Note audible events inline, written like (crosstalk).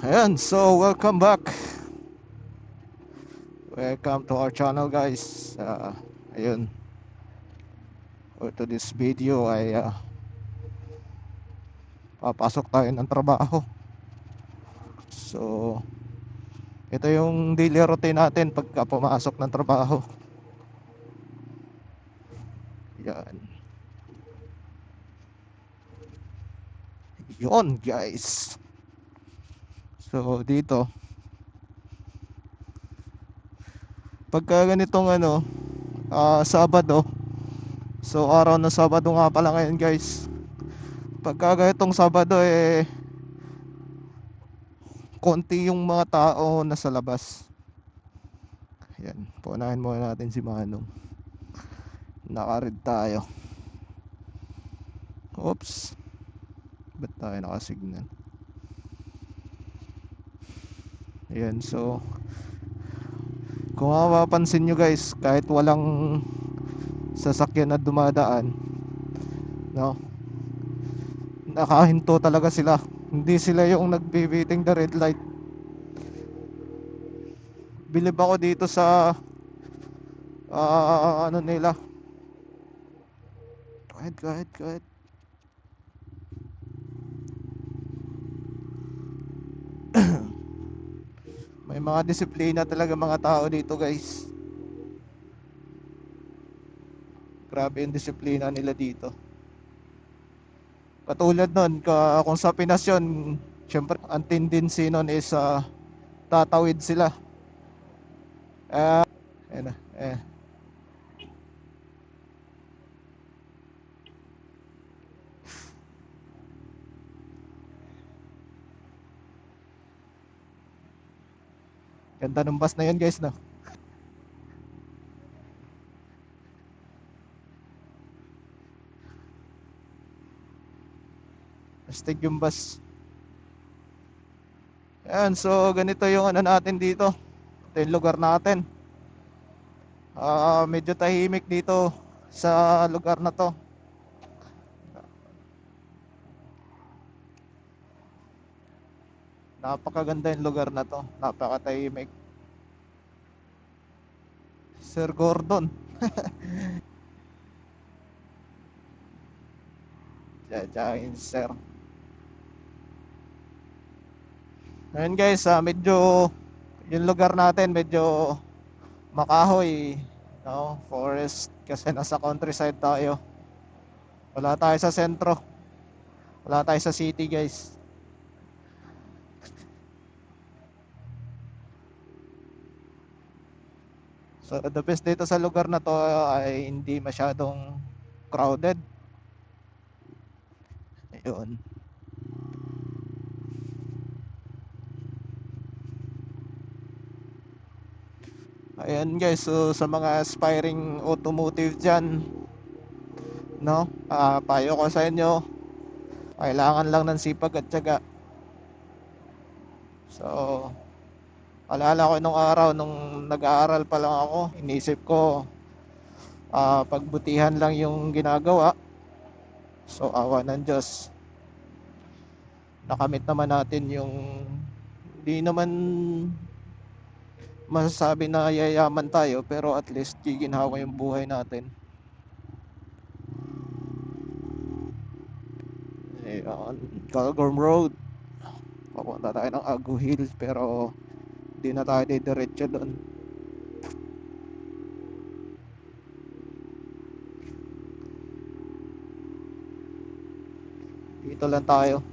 Ayan, so welcome back. Welcome to our channel guys. Uh, ayun. For to this video ay uh, papasok tayo ng trabaho. So ito yung daily routine natin pagka pumasok ng trabaho. Yan. Yon guys. So dito. Pagka ganitong ano ah, Sabado. So araw ng Sabado nga pala ngayon guys. Pagka ganitong Sabado eh konti yung mga tao nasa labas. Yan punahin muna natin si Manong. Nakarid tayo. Oops. Ba't tayo nakasignal Ayan, so kung mapapansin nyo guys, kahit walang sasakyan na dumadaan, no? Nakahinto talaga sila. Hindi sila yung nagbibiting the red light. Bilib ako dito sa ah, ano nila. Go ahead, go ahead, go ahead. May mga disiplina talaga mga tao dito guys. Grabe yung disiplina nila dito. Katulad nun, kung sa Pinas yun, syempre ang tendency nun is ah, tatawid sila. Ah, eh, eh. Ganda ng bus na yun guys no. Astig yung bus. Ayan, so ganito yung ano natin dito. Ito yung lugar natin. Ah, medyo tahimik dito sa lugar na to. Napakaganda yung lugar na to. Napakatahimik. Sir Gordon. (laughs) Jajain sir. Ayun guys, ah, medyo yung lugar natin medyo makahoy, no? Forest kasi nasa countryside tayo. Wala tayo sa sentro. Wala tayo sa city, guys. So the best dito sa lugar na to ay hindi masyadong crowded. Ayun. Ayan guys, so sa mga aspiring automotive dyan, no, ah payo ko sa inyo, kailangan lang ng sipag at tiyaga. So, alala ko nung araw, nung nag-aaral pa lang ako, inisip ko, ah pagbutihan lang yung ginagawa. So, awa ng Diyos. Nakamit naman natin yung, di naman masasabi na yayaman tayo pero at least giginhawa yung buhay natin. Ayan, Calgorm Road. Papunta tayo ng Agu Hills pero di na tayo didiretso doon. Dito lang tayo.